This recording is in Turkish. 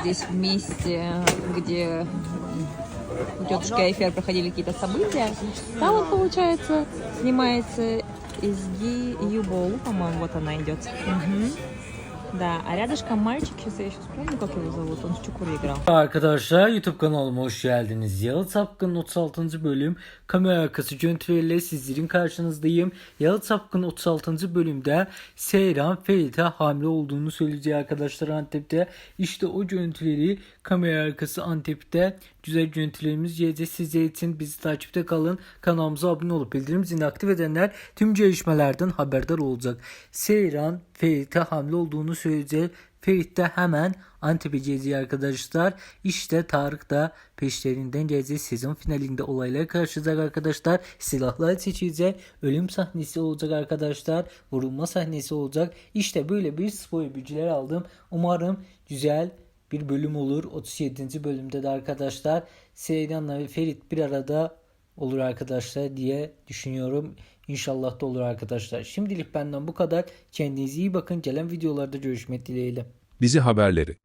Здесь в месте, где у тетушки Айфер проходили какие-то события. Там вот, получается, снимается Изги Юбоу, по-моему, вот она идет. Мгм. Да, а рядышком мальчик, сейчас я еще вспомню, как его зовут, он в Чукуре играл. Arkadaşlar YouTube kanalıma hoş geldiniz. Yalı Sapkın 36. bölüm kamera arkası görüntüleriyle sizlerin karşınızdayım. Yalı Sapkın 36. bölümde Seyran Ferit'e hamile olduğunu söyleyecek arkadaşlar Antep'te. İşte o görüntüleri kamera arkası Antep'te güzel görüntülerimiz gelecek sizler için. Bizi takipte kalın. Kanalımıza abone olup bildirim zilini aktif edenler tüm gelişmelerden haberdar olacak. Seyran Ferit'e hamile olduğunu söyleyecek. Ferit de hemen Antep'e geziyor arkadaşlar. İşte Tarık da peşlerinden gelecek sezon finalinde olaylar karşılayacak arkadaşlar. Silahlar seçilecek. Ölüm sahnesi olacak arkadaşlar. Vurulma sahnesi olacak. İşte böyle bir spoiler bilgiler aldım. Umarım güzel bir bölüm olur. 37. bölümde de arkadaşlar Seyran'la ve Ferit bir arada olur arkadaşlar diye düşünüyorum. İnşallah da olur arkadaşlar. Şimdilik benden bu kadar. Kendinize iyi bakın. Gelen videolarda görüşmek dileğiyle. Dizi haberleri